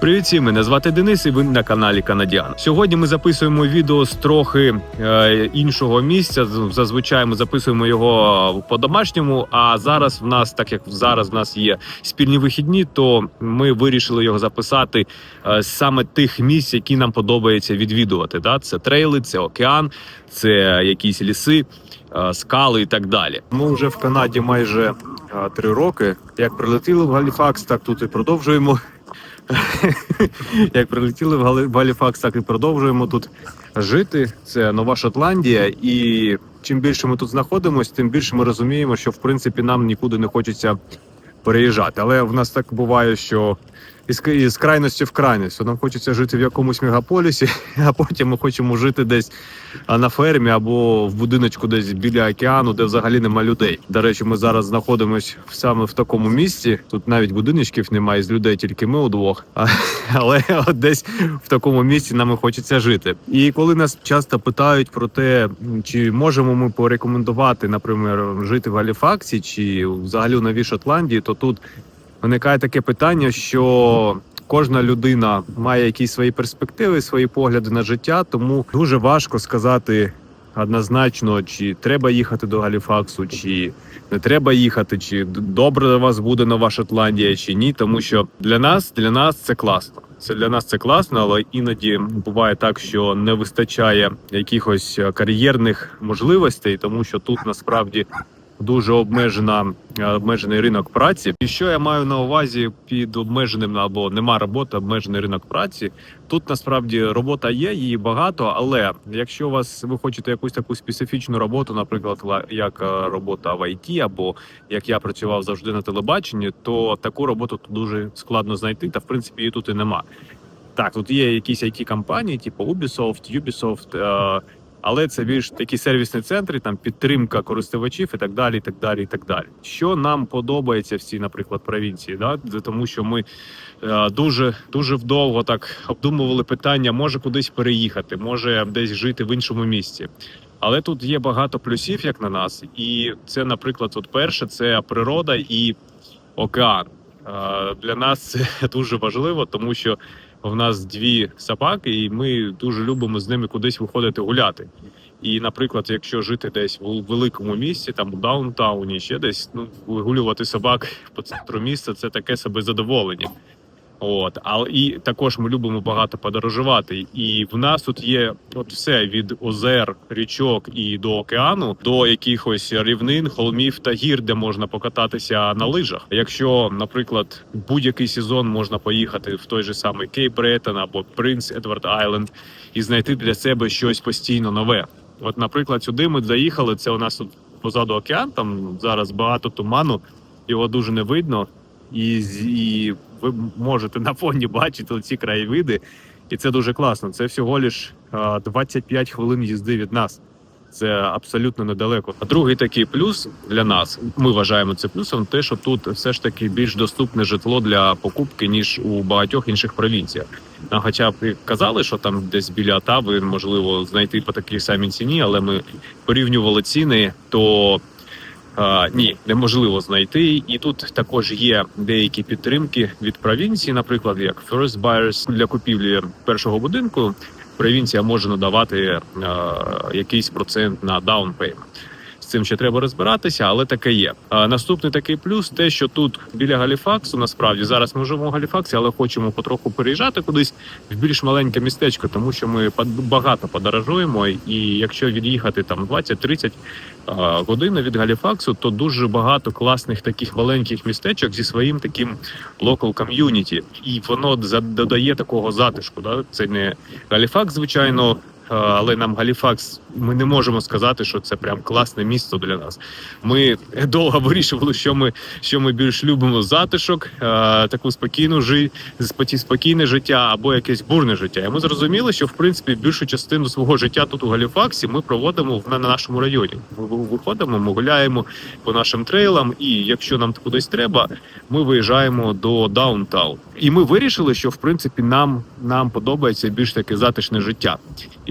Привіт всім, мене звати Денис, і ви на каналі Канадіан. Сьогодні ми записуємо відео з трохи е, іншого місця. Зазвичай ми записуємо його по-домашньому. А зараз в нас, так як зараз в нас є спільні вихідні, то ми вирішили його записати е, саме тих місць, які нам подобається відвідувати. Да? Це трейли, це океан, це якісь ліси, е, скали і так далі. Ми вже в Канаді майже три роки. Як прилетіли в Галіфакс, так тут і продовжуємо. Як прилетіли в Галіфакс, так і продовжуємо тут жити. Це Нова Шотландія, і чим більше ми тут знаходимося, тим більше ми розуміємо, що в принципі нам нікуди не хочеться переїжджати. Але в нас так буває, що із, із крайності в крайність. Нам хочеться жити в якомусь мегаполісі, а потім ми хочемо жити десь на фермі або в будиночку десь біля океану, де взагалі нема людей. До речі, ми зараз знаходимося саме в такому місці. Тут навіть будиночків немає з людей, тільки ми удвох. А, але от десь в такому місці нам і хочеться жити. І коли нас часто питають про те, чи можемо ми порекомендувати, наприклад, жити в Галіфаксі чи взагалі в Новій Шотландії, то тут виникає таке питання, що кожна людина має якісь свої перспективи, свої погляди на життя, тому дуже важко сказати однозначно, чи треба їхати до Галіфаксу, чи не треба їхати, чи добре для вас буде нова Шотландія, чи ні. Тому що для нас, для нас це класно. Це для нас це класно, але іноді буває так, що не вистачає якихось е, кар'єрних можливостей, тому що тут насправді дуже обмежена е, обмежений ринок праці. І що я маю на увазі під обмеженим або нема роботи, обмежений ринок праці. Тут насправді робота є, її багато. Але якщо у вас ви хочете якусь таку специфічну роботу, наприклад, як е, робота в ІТ, або як я працював завжди на телебаченні, то таку роботу дуже складно знайти, та в принципі її тут і нема. Так, тут є якісь it компанії, типу Ubisoft, Ubisoft, е, але це більш такі сервісні центри, там підтримка користувачів і так далі. і так далі, і так далі. Що нам подобається в цій, наприклад, провінції, да? Тому що ми е, дуже дуже вдовго так обдумували питання, може кудись переїхати, може десь жити в іншому місці. Але тут є багато плюсів, як на нас, і це, наприклад, от перше, це природа і океан. Е, Для нас це дуже важливо, тому що в нас дві собаки, і ми дуже любимо з ними кудись виходити гуляти. І, наприклад, якщо жити десь в великому місті, там у даунтауні, ще десь ну вигулювати собак по центру міста, це таке себе задоволення. От, але і також ми любимо багато подорожувати. І в нас тут є от все від озер, річок і до океану, до якихось рівнин, холмів та гір, де можна покататися на лижах. Якщо, наприклад, будь-який сезон можна поїхати в той же самий Кейп Бреттон або Принц Едвард Айленд і знайти для себе щось постійно нове. От, наприклад, сюди ми заїхали. Це у нас тут позаду океан. Там зараз багато туману, його дуже не видно. І, і ви можете на фоні бачити ці краєвиди, і це дуже класно. Це всього лиш а, 25 хвилин їзди від нас. Це абсолютно недалеко. А другий такий плюс для нас, ми вважаємо це плюсом, те, що тут все ж таки більш доступне житло для покупки, ніж у багатьох інших провінціях. А хоча б казали, що там десь біля Отави можливо знайти по такій самій ціні, але ми порівнювали ціни, то ні, неможливо знайти. І тут також є деякі підтримки від провінції, наприклад, як First Buyers для купівлі першого будинку. Провінція може надавати якийсь процент на down payment. Цим ще треба розбиратися, але таке є. А, наступний такий плюс, те, що тут біля Галіфаксу, насправді зараз ми живемо в Галіфаксі, але хочемо потроху переїжджати кудись в більш маленьке містечко, тому що ми багато подорожуємо. І якщо від'їхати там 20-30 годин від Галіфаксу, то дуже багато класних таких маленьких містечок зі своїм таким local community. і воно додає такого затишку. Да? Це не Галіфакс, звичайно. А, Але нам Галіфакс, ми не можемо сказати, що це прям класне місто для нас. Ми довго вирішували, що ми що ми більш любимо затишок, е, таку спокійну жи, спокійне життя або якесь бурне життя. І ми зрозуміли, що в принципі більшу частину свого життя тут у Галіфаксі ми проводимо на на нашому районі. Ми виходимо, ми гуляємо по нашим трейлам, і якщо нам кудись треба, ми виїжджаємо до даунтаун. І ми вирішили, що в принципі нам, нам подобається більш таке затишне життя.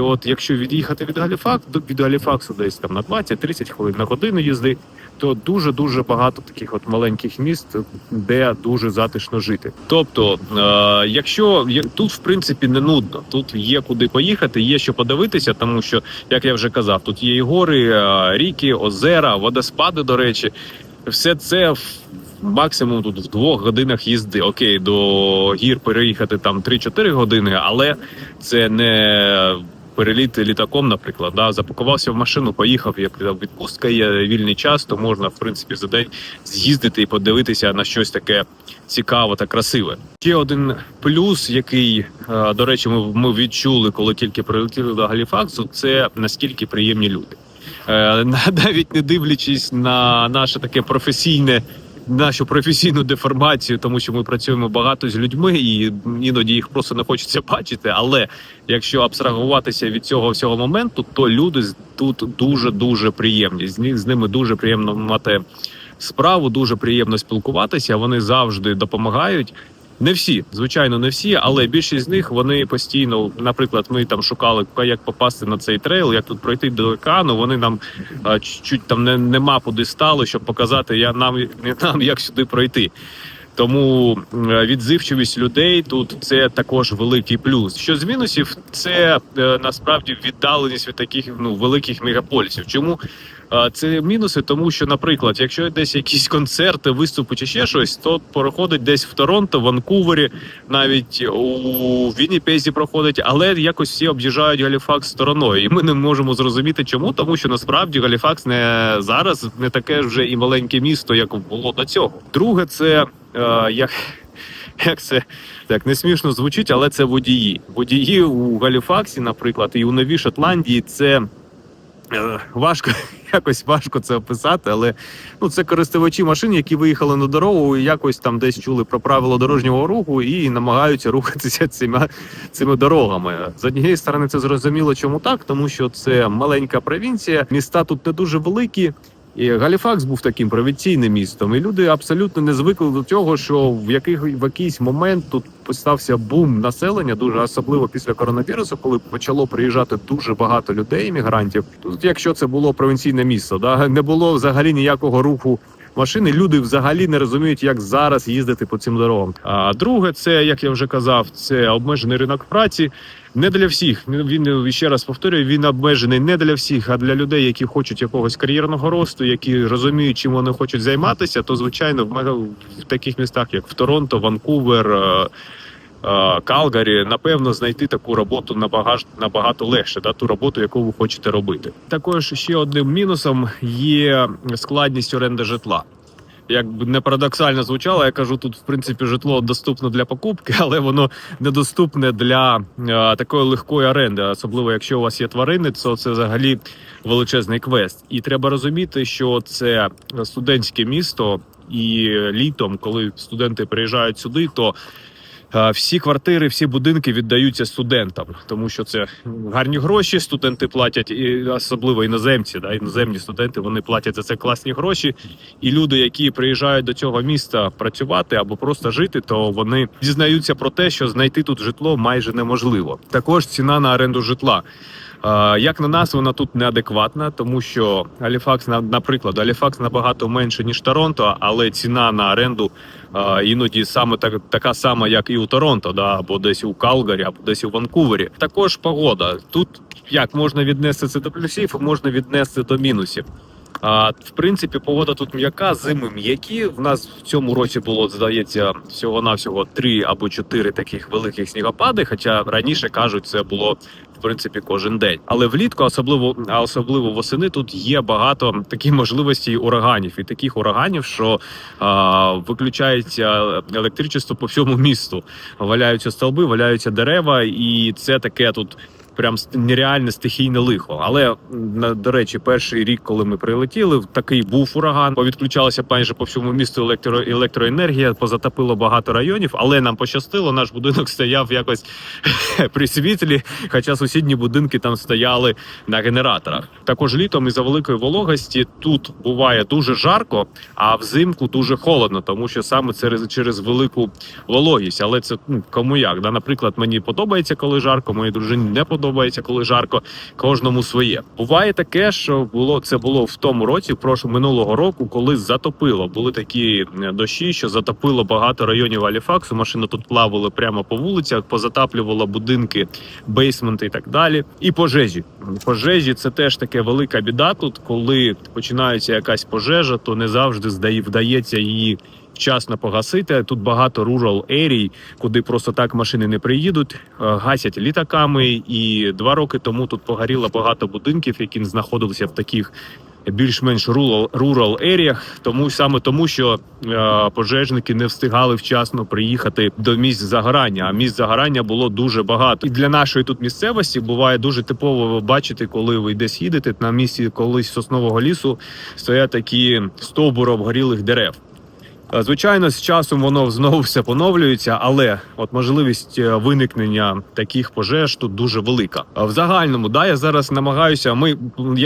От якщо від'їхати від Галіфаксу, від Галіфаксу десь там на 20-30 хвилин на годину їзди, то дуже дуже багато таких от маленьких міст, де дуже затишно жити. Тобто, е, якщо тут в принципі не нудно, тут є куди поїхати, є що подивитися, тому що, як я вже казав, тут є і гори, е, ріки, озера, водоспади. До речі, все це в максимум тут в двох годинах їзди. Окей, до гір переїхати там 3-4 години, але це не. Переліт літаком, наприклад, да, запакувався в машину, поїхав, як там відпустка є вільний час, то можна в принципі за день з'їздити і подивитися на щось таке цікаве та красиве. Ще один плюс, який, е, до речі, ми, ми відчули, коли тільки прилетіли до Галіфаксу, це наскільки приємні люди. Е, Навіть не дивлячись на наше таке професійне. Нашу професійну деформацію, тому що ми працюємо багато з людьми, і іноді їх просто не хочеться бачити. Але якщо абстрагуватися від цього всього моменту, то люди тут дуже дуже приємні. З з ними дуже приємно мати справу, дуже приємно спілкуватися. Вони завжди допомагають. Не всі, звичайно, не всі, але більшість з них вони постійно, наприклад, ми там шукали, як попасти на цей трейл, як тут пройти до екрану. Вони нам а, чуть-чуть там не, не мапу стали, щоб показати я нам, не нам, як сюди пройти. Тому відзивчивість людей тут це також великий плюс. Що з мінусів, це е, насправді віддаленість від таких ну великих мегаполісів. Чому це мінуси? Тому що, наприклад, якщо десь якісь концерти, виступи чи ще щось, то проходить десь в Торонто, Ванкувері, навіть у Вінніпезі проходить, але якось всі об'їжджають Галіфакс стороною, і ми не можемо зрозуміти, чому, тому що насправді Галіфакс не зараз не таке вже і маленьке місто, як було до цього. Друге, це е, як. Як це так не смішно звучить, але це водії. Водії у Галіфаксі, наприклад, і у Новій Шотландії це важко, якось важко це описати, але ну це користувачі машин, які виїхали на дорогу і якось там десь чули про правила дорожнього руху і намагаються рухатися цими, цими дорогами. З однієї сторони, це зрозуміло, чому так, тому що це маленька провінція, міста тут не дуже великі. І Галіфакс був таким провінційним містом, і люди абсолютно не звикли до цього, що в яких в якийсь момент тут стався бум населення, дуже особливо після коронавірусу, коли почало приїжджати дуже багато людей, іммігрантів. Тут, якщо це було провінційне місто, да не було взагалі ніякого руху. Машини люди взагалі не розуміють, як зараз їздити по цим дорогам. А друге, це як я вже казав, це обмежений ринок праці. Не для всіх. Він ще раз повторюю, він обмежений не для всіх, а для людей, які хочуть якогось кар'єрного росту, які розуміють, чим вони хочуть займатися. То звичайно, в таких містах, як в Торонто, Ванкувер. Е, Калгарі, напевно, знайти таку роботу набагато, набагато легше, да, ту роботу, яку ви хочете робити. Також ще одним мінусом є складність оренди житла. Як би не парадоксально звучало, я кажу, тут в принципі житло доступно для покупки, але воно недоступне для е, такої легкої оренди. Особливо якщо у вас є тварини, то це взагалі величезний квест. І треба розуміти, що це студентське місто, і літом, коли студенти приїжджають сюди, то всі квартири, всі будинки віддаються студентам, тому що це гарні гроші. Студенти платять, і особливо іноземці, да, іноземні студенти вони платять за це класні гроші. І люди, які приїжджають до цього міста працювати або просто жити, то вони дізнаються про те, що знайти тут житло майже неможливо. Також ціна на оренду житла. Як на нас, вона тут неадекватна, тому що Аліфакс, наприклад, Аліфакс набагато менше ніж Торонто, але ціна на оренду іноді саме так, така сама, як і у Торонто, да, або десь у Калгарі, або десь у Ванкувері. Також погода. Тут як можна віднести це до плюсів, можна віднести до мінусів. А в принципі, погода тут м'яка, зими м'які. В нас в цьому році було здається всього навсього три або чотири таких великих снігопади. Хоча раніше кажуть, це було в принципі кожен день. Але влітку, особливо а особливо восени, тут є багато таких можливостей ураганів і таких ураганів, що а, виключається електричество по всьому місту. Валяються стовби, валяються дерева, і це таке тут. Прям нереальне стихійне лихо. Але до речі, перший рік, коли ми прилетіли, такий був ураган. Повідключалася майже по всьому місту електро, електроенергія, позатопило багато районів, але нам пощастило. Наш будинок стояв якось при світлі, хоча сусідні будинки там стояли на генераторах. Також літом із-за великої вологості тут буває дуже жарко, а взимку дуже холодно, тому що саме через, через велику вологість. Але це ну, кому як. Да? Наприклад, мені подобається, коли жарко, моїй дружині не подобається. Подобається, коли жарко. Кожному своє. Буває таке, що було це було в тому році, прошу минулого року, коли затопило. Були такі дощі, що затопило багато районів Аліфаксу. Машини тут плавали прямо по вулицях, позатаплювало будинки, бейсменти і так далі. І пожежі. Пожежі це теж таке велика біда. Тут, коли починається якась пожежа, то не завжди вдається її вчасно погасити. Тут багато rural ерій, куди просто так машини не приїдуть, е, гасять літаками. І два роки тому тут погоріло багато будинків, які знаходилися в таких. Більш-менш rural еріях, тому саме тому, що е, пожежники не встигали вчасно приїхати до місць загорання. А місць загорання було дуже багато. І для нашої тут місцевості буває дуже типово бачити, коли ви десь їдете на місці колись соснового лісу, стоять такі стовбури обгорілих дерев. Е, Звичайно, з часом воно знову все поновлюється, але от можливість е, виникнення таких пожеж тут дуже велика. В загальному, да, я зараз намагаюся. Ми,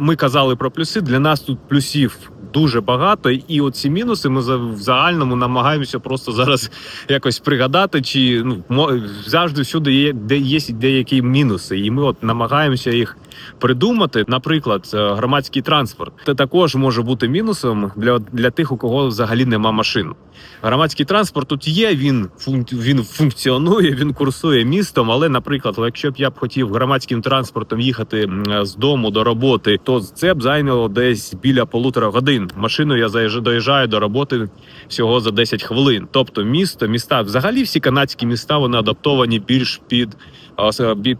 ми казали про плюси. Для нас тут плюсів дуже багато, і оці мінуси ми в загальному намагаємося просто зараз якось пригадати, чи ну завжди всюди є де є деякі мінуси, і ми от намагаємося їх придумати. Наприклад, е, громадський транспорт це також може бути мінусом для, для тих, у кого взагалі нема машин. Громадський транспорт тут є. Він він функціонує, він курсує містом. Але, наприклад, якщо б я б хотів громадським транспортом їхати з дому до роботи, то це б зайняло десь біля полутора годин. Машиною я заїжджаю, доїжджаю до роботи всього за 10 хвилин. Тобто, місто, міста, взагалі всі канадські міста вони адаптовані більш під,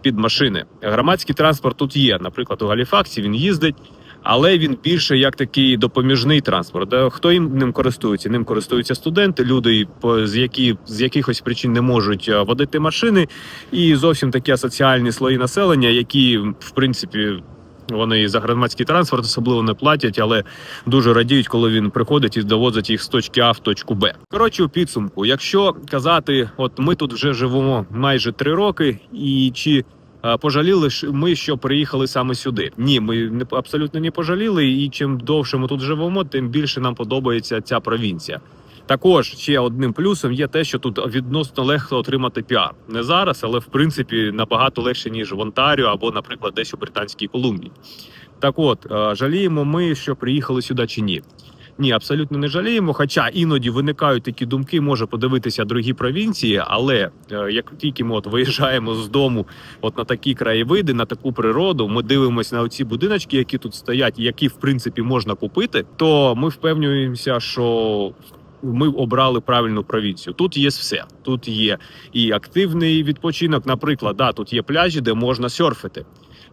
під машини. Громадський транспорт тут є. Наприклад, у Галіфаксі він їздить. Але він більше як такий допоміжний транспорт. Е, Хто їм ним користується? Ним користуються студенти, люди, з які з якихось причин не можуть е, водити машини, і зовсім такі асоціальні слої населення, які в принципі. Вони за громадський транспорт особливо не платять, але дуже радіють, коли він приходить і довозить їх з точки А в точку Б. Коротше, у підсумку, якщо казати, от ми тут вже живемо майже три роки, і чи е, пожаліли ми, що приїхали саме сюди? Ні, ми абсолютно не пожаліли. І чим довше ми тут живемо, тим більше нам подобається ця провінція. Також ще одним плюсом є те, що тут відносно легко отримати піар. Не зараз, але в принципі набагато легше ніж в Онтаріо або, наприклад, десь у Британській Колумбії. Так от е, жаліємо ми, що приїхали сюди чи ні. Ні, абсолютно не жаліємо. Хоча іноді виникають такі думки, може подивитися другі провінції, але е, як тільки ми от виїжджаємо з дому, от на такі краєвиди, на таку природу, ми дивимося на оці будиночки, які тут стоять, які в принципі можна купити, то ми впевнюємося, що ми обрали правильну провінцію. Тут є все. Тут є і активний відпочинок. Наприклад, да, тут є пляжі, де можна серфити.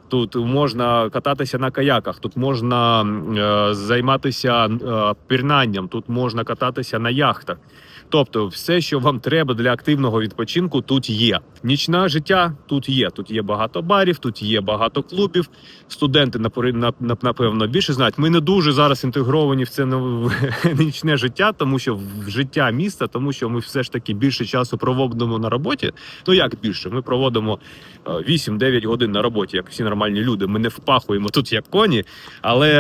Тут можна кататися на каяках, тут можна е, займатися е, пірнанням, тут можна кататися на яхтах. Тобто, все, що вам треба для активного відпочинку, тут є. Нічне життя тут є. Тут є багато барів, тут є багато клубів. Студенти напевно більше знають. Ми не дуже зараз інтегровані в це нічне життя, тому що в життя міста, тому що ми все ж таки більше часу проводимо на роботі. Ну як більше? Ми проводимо е, 8-9 годин на роботі, як всі нормальні люди. Ми не впахуємо тут як коні, але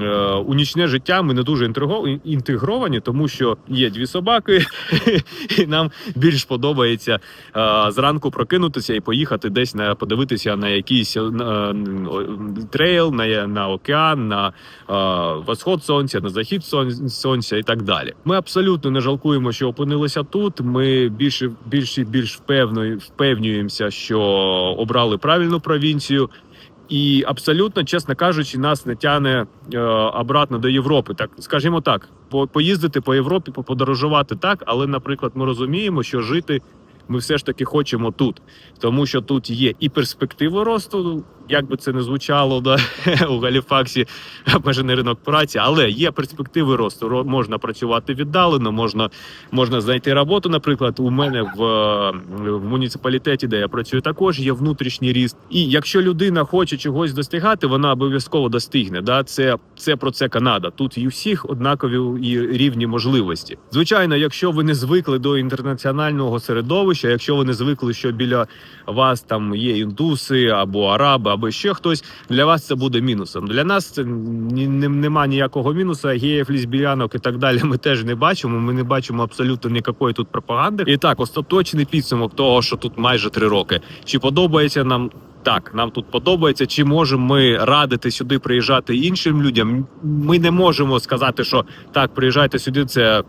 е, у нічне життя ми не дуже інтегро- інтегровані, тому що є дві собаки, і нам більш подобається е, зранку прокинутися і поїхати десь на подивитися на якийсь е, трейл, на, на океан, на е, восход сонця, на захід сон- сонця і так далі. Ми абсолютно не жалкуємо, що опинилися тут. Ми більше більш і більш впевнюємося, що обрали правильну провінцію. І абсолютно, чесно кажучи, нас не тяне е, обратно до Європи. Так скажімо так, по, поїздити по Європі, поподорожувати так, але, наприклад, ми розуміємо, що жити ми все ж таки хочемо тут, тому що тут є і перспективи росту, як би це не звучало да, у Галіфаксі, обмежений ринок праці, але є перспективи росту. Можна працювати віддалено, можна, можна знайти роботу. Наприклад, у мене в, в муніципалітеті, де я працюю, також є внутрішній ріст. І якщо людина хоче чогось достигати, вона обов'язково достигне. Да? Це, це про це Канада. Тут і всіх однакові і рівні можливості. Звичайно, якщо ви не звикли до інтернаціонального середовища, якщо ви не звикли, що біля вас там є індуси або араби, або ще хтось, для вас це буде мінусом. Для нас це нема ніякого мінусу. Геїв, лесбіянок і так далі. Ми теж не бачимо. Ми не бачимо абсолютно ніякої тут пропаганди. І так, остаточний підсумок того, що тут майже три роки. Чи подобається нам? Так, нам тут подобається. Чи можемо ми радити сюди приїжджати іншим людям? Ми не можемо сказати, що так, приїжджайте сюди. Це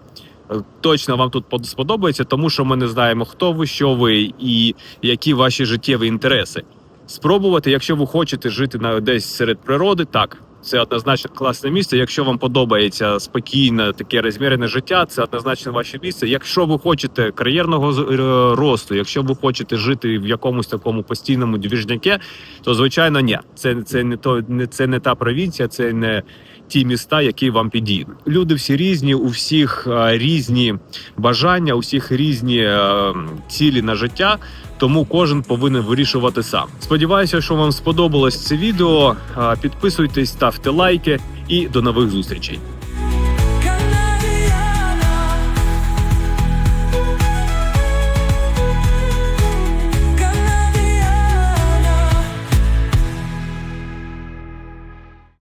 е, точно вам тут под- сподобається, тому що ми не знаємо, хто ви, що ви і які ваші життєві інтереси. Спробувати, якщо ви хочете жити на десь серед природи, так. Це однозначно класне місце. Якщо вам подобається спокійне таке розмірене життя, це однозначно ваше місце. Якщо ви хочете кар'єрного е, росту, якщо ви хочете жити в якомусь такому постійному двіжняке, то звичайно ні. Це, це не то, не це не та провінція, це не ті міста, які вам підійдуть. Люди всі різні, у всіх е, різні бажання, у всіх різні е, цілі на життя. Тому кожен повинен вирішувати сам. Сподіваюся, що вам сподобалось це відео. Підписуйтесь, ставте лайки і до нових зустрічей.